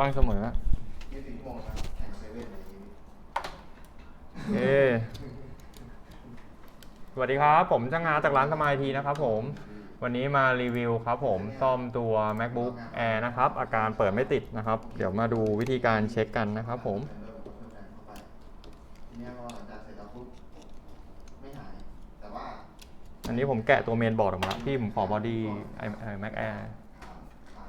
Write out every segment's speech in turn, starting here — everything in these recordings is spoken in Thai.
ว่างเสมอยี่สิบชั่วโมงนะครับแข่งเซเว่นอะไรอย่างนี้เอสวัสดีครับ ผมช่างงานจากร้านสมายทีนะครับผม วันนี้มารีวิวครับผมซ่อมตัว macbook air นะครับ อาการเปิดไม่ติดนะครับ เดี๋ยวมาดูวิธีการเช็คกันนะครับผมเริ่มกดเพิ่มแรงเข้าไปทีเนี้ยพอหลังจากเสร็จแล้วปุ๊บไม่หาย แต่ว่า อันนี้ผมแกะตัวเมนบอร์ดออกมาแล้วพี่ผมขอบอดี้ไอไอ mac air ขาขา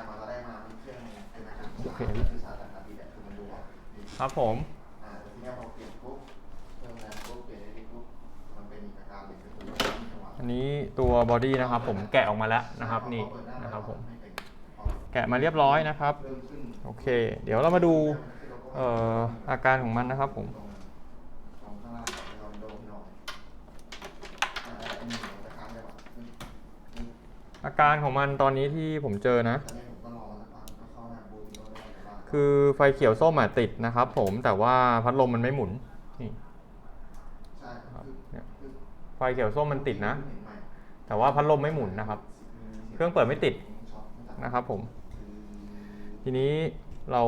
ได้มาเราได้มาเป็นเครื่องเป็นอาการ โอ เคคือชาร์จนะครับดีแหละคือมันดูออกดีครับผมอ่าแต่ทีเนี้ยพอเปลี่ยนปุ๊บเพิ่มแรงปุ๊บเปลี่ยนได้ปุ๊บมันเป็นอีกอาการหนึ่งก็คือว่าไม่มีจังหวะอันนี้ตัวบอดี้นะครับผมแกะออกมาแล้วนะครับนี่นะครับผมไม่เป็นพอแกะมาเรียบร้อยนะครับเริ่มขึ้นโอเค เดี๋ยวเรามาดูเอ่ออาการของมันนะครับผมตรงข้างล่างเราโดนหน่อยอ่าอันนี้เราจะค้างได้ป่ะอืมอืมอาการของมันตอนนี้ที่ผมเจอนะ คือไฟเขียวส้มอะติดนะครับ ผมแต่ว่าพัดลมมันไม่หมุนนี่ใช่ครับคือเนี่ยคือไฟเขียวส้มมันติดนะเห็นไหมแต่ว่าพัดลมไม่หมุนนะครับ เครื่องเปิดไม่ติดช็อตไม่ตัดนะครับ ผมคือทีนี้เรา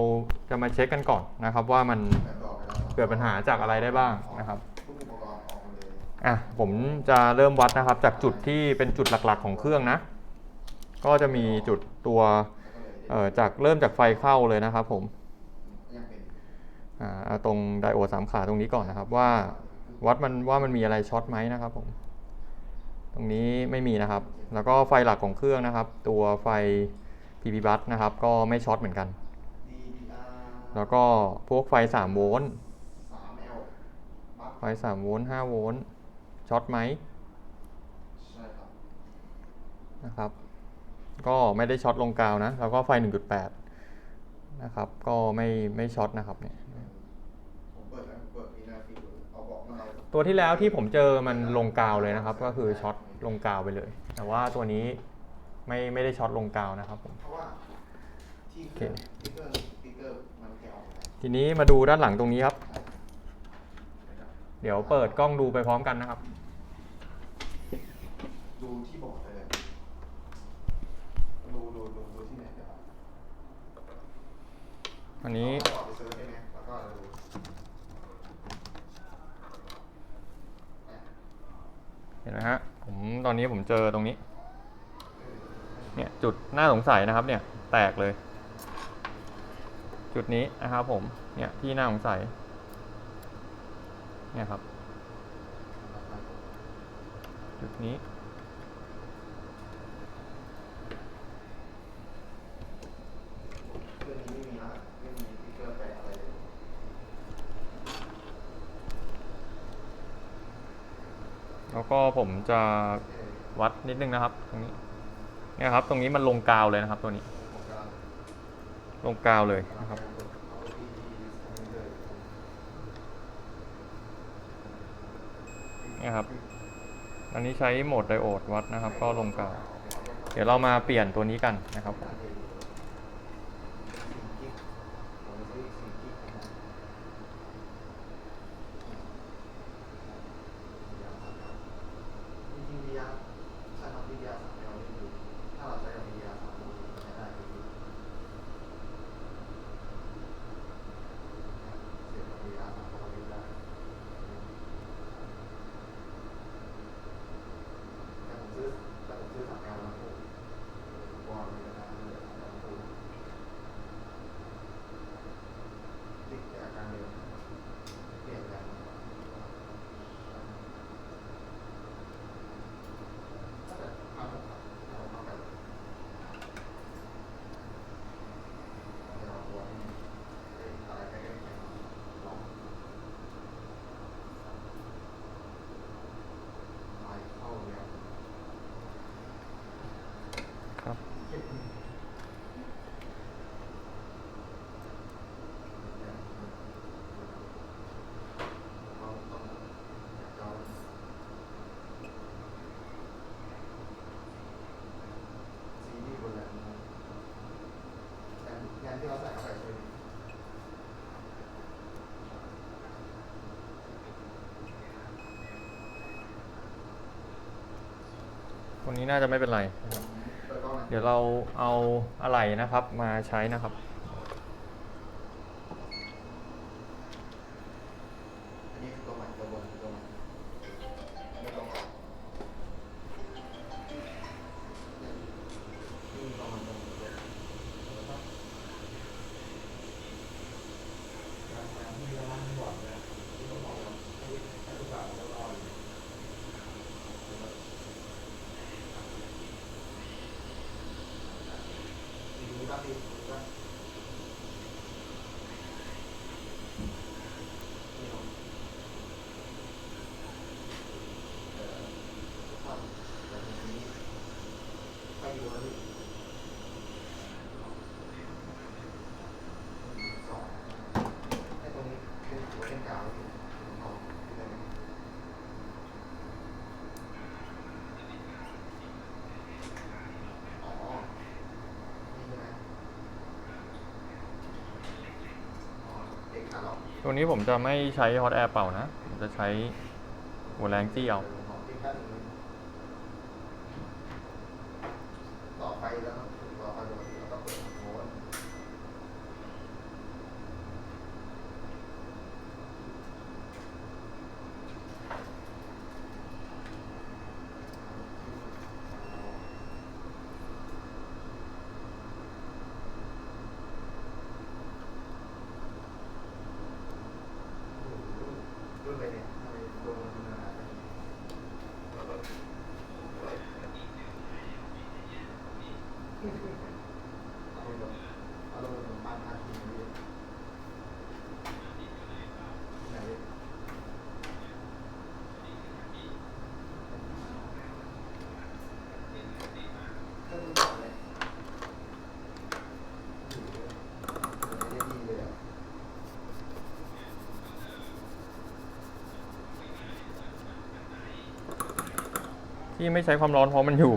จะมาเช็คกันก่อนนะครับ ว่ามันแบบบอกไปแล้วเกิดปัญหาจากอะไรได้บ้างนะครับทุกอุปกรณ์ออกหมดเลยอะผมจะเริ่มวัดนะครับ จากจุดที่เป็นจุดหลักๆของเครื่องนะ ก็จะมีจุดตัวแล้วก็ เลยเอ่อจากเริ่มจากไฟเข้าเลยนะครับผมยังเป็นอ่าเอาตรงไดโอดสามขาตรงนี้ก่อนนะครับว่าวัดมันว่ามันมีอะไรช็อตไหมนะครับผมตรงนี้ไม่มีนะครับ แล้วก็ไฟหลักของเครื่องนะครับ ตัวไฟ PP bus นะครับ ก็ไม่ช็อตเหมือนกัน DDR แล้วก็พวกไฟ 3 โวลต์ 3L บัฟไฟ 3 โวลต์ 5 โวลต์ช็อตไหมใช่ครับนะครับ ก็ไม่ได้ช็อตลงกาวนะ แล้วก็ไฟ 1.8 นะครับ ก็ไม่ไม่ช็อตนะครับเนี่ยผมเปิดแล้วเปิดมีนาฟิลเอาบอกมาเอาตัวที่แล้วที่ผมเจอมันลงกาวเลยนะครับ ก็คือช็อตลงกาวไปเลย แต่ว่าตัวนี้ไม่ไม่ได้ช็อตลงกาวนะครับผมเพราะว่าที่โอเคเครื่องสติ๊กเกอร์สติ๊กเกอร์มันแกะออกหมดแล้วทีนี้มาดูด้านหลังตรงนี้ครับ เดี๋ยวเปิดกล้องดูไปพร้อมกันนะครับ ดูที่บอร์ดเลยดูดูดูดูที่ไหนเดี๋ยว อันนี้เอาบอร์ดไปเซิร์ชใช่ไหมแล้วก็ดูอะเห็นไหมฮะผมตอนนี้ผมเจอตรงนี้ เนี่ยจุดน่าสงสัยนะครับ เนี่ยแตกเลย จุดนี้นะครับผม เนี่ยที่น่าสงสัย เนี่ยครับ จุดนี้ เครื่องนี้ไม่มีรหัสไม่มีสติ๊กเกอร์แปะอะไรเลย แล้ว ก็ผมจะวัดนิดนึงนะครับ ตรงนี้เนี่ยครับ ตรงนี้มันลงกาวเลยนะครับ ตัวนี้ ลงกาวเลยนะครับ เนี่ยครับ อันนี้ใช้โหมดไดโอดวัดนะครับ ก็ลงกาว เดี๋ยวเรามาเปลี่ยนตัวนี้กันนะครับผม จริงๆ VR ใช่ครับ VR สามแนวนี่คือถ้าเราใช้กับ VR สามแนวนี่ใช้ได้คือเสียบกับ VR สามแนวนี่ได้แต่ผมซื้อแต่ผมซื้อสามแนวแล้วผมผมวางไว้ก็ได้เลยสามแนวผมติดอาการเดิมเปลี่ยนแปลง ถ้าเกิดเอาผมครับเอาผมเอาไปเดี๋ยวเอาตัวนี้เอ้ยอะไรใกล้ๆกันลองไปเข้าแล้ว ครับ เก็บต้องต้องอยากจะเอา ซีรีส์บนแรมแรมแรมที่เราใส่เข้าไปใช่ไหม ตันนี้น่าจะไม่เป็นไรนะครับเดี๋ยวเราเอาอะไหล่นะครับมาใช้นะครับ เนาะเอ่อทำแบบนี้ไปด้านนี้สองให้ตรงนี้เป็นหัวเป็นกาวอยู่เอาที่ตรงนี้อ๋อ นี่ใช่ไหมอ๋อเด็กขาล็อก ตัวนี้ผมจะไม่ใช้ฮอตแอร์เป่านะ ผมจะใช้หัวแรงจี้เอาต่อไปแล้วก็ต่อไฟปกติแล้วก็เปิดโหมดรุ่นอะไรเนี่ยทำไมโดนมันขนาดนี้เอาลงเอาลงขนมปังทาครีมเลยไหนก็ดูก่อนเลยอยู่เลยได้ดีเลยอะ ที่ไม่ใช้ความร้อนเพราะมันอยู่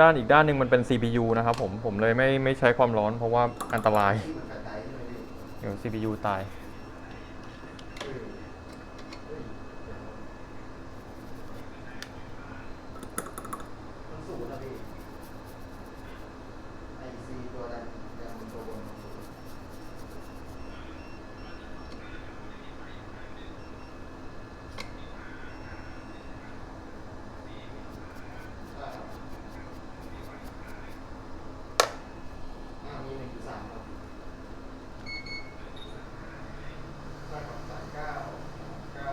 ด้านอีกด้านหนึ่งมันเป็น CPU นะครับผมผมเลยไม่ไม่ใช้ความร้อนเพราะว่าอันตรายที่มันกระจายใช่ไหมพี่เดี๋ยว CPU ตาย เออเฮ้ยเดี๋ยวมันสูงนะพี่ไอซีตัวแดงแดงบนตัวบนใช่ครับอ่ามีหนึ่งจุดสามครับ ใช่ครับสามเก้าเก้า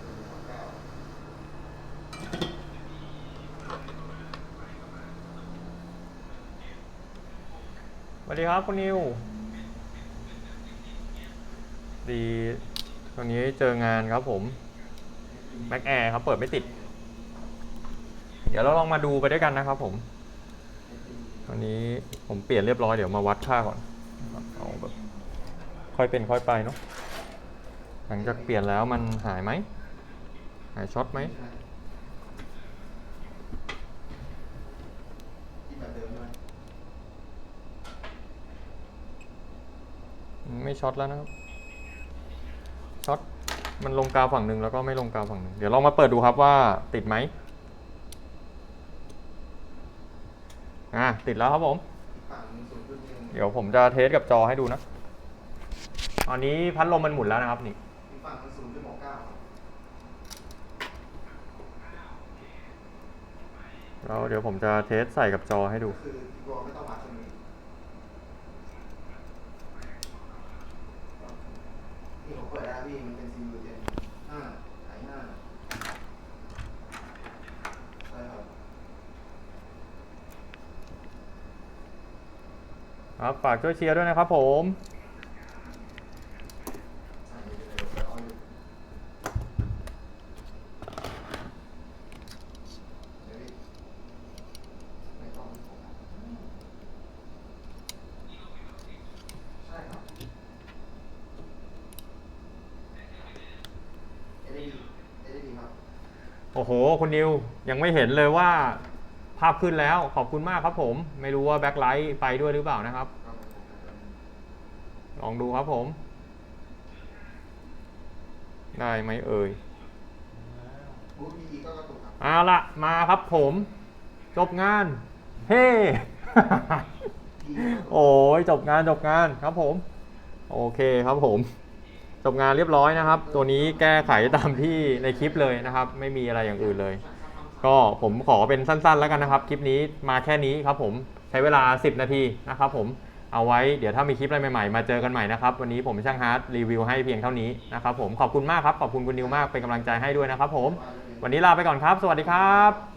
หนึ่งสองเก้า ส วัสดีครับคุณนิว ดีตอนนี้เจองานครับผม Mac Air ครับ เปิดไม่ติด เดี๋ยวเราลองมาดูไปด้วยกันนะครับผมตอนนี้ผมเปลี่ยนเรียบร้อยเดี๋ยวมาวัดค่าก่อนเอาแบบค่อยเป็นค่อยไปเนาะหลังจากเปลี่ยนแล้วมันหายไหมหายช็อตไหม ที่แบบเดิมใช่ไหม ไม่ช็อตแล้วนะครับช็อตมันลงกาวฝั่งหนึ่งแล้วก็ไม่ลงกาวฝั่งหนึ่งเดี๋ยวลองมาเปิดดูครับว่าติดไหมอ่าติดแล้วครับผม เดี๋ยวผมจะเทสกับจอให้ดูนะตอนนี้พัดลมมันหมุนแล้วนะครับนี่เก้าครับแล้วเดี๋ยวผมจะเทสใส่กับจอให้ดูคือตัวไม่ต้องวัดใช่ไหม ที่ผมเปิดแล้วพี่มันเป็นซีอูเจนห้าสายห้าใช่ครับครับฝากช่วยเชียร์ด้วยนะครับผม ใช่เดี๋ยวเดี๋ยวเดี๋ยวเอาอยู่เดี๋ยวพี่ไม่ต้องผมใช่ครับ LED LED ครับ โอ้โหคุณนิวยังไม่เห็นเลยว่า ภาพขึ้นแล้วขอบคุณมากครับผม ไม่รู้ว่าแบ็คไลท์ไปด้วยหรือเปล่านะครับ ลองดูครับผม ได้ไหมเอ่ยบูธ PE ก็กระตุกครับเอาละมาครับผม จบงาน เฮ้ โอ้ยจบงานจบงานครับผม โอเคครับผม จบงานเรียบร้อยนะครับ ตัวนี้แก้ไขตามที่ในคลิปเลยนะครับ ไม่มีอะไรอย่างอื่นเลย ก็ผมขอเป็นสั้นๆ แล้วกันนะครับ คลิปนี้มาแค่นี้ครับผมใช้เวลา 10 นาทีนะครับผมเอาไว้เดี๋ยวถ้ามีคลิปอะไรใหม่ๆ มาเจอกันใหม่นะครับ วันนี้ผมช่างฮาร์ดรีวิวให้เพียงเท่านี้นะครับผมขอบคุณมากครับ ขอบคุณคุณนิวมากเป็นกำลังใจให้ด้วยนะครับผมวันนี้ลาไปก่อนครับ สวัสดีครับ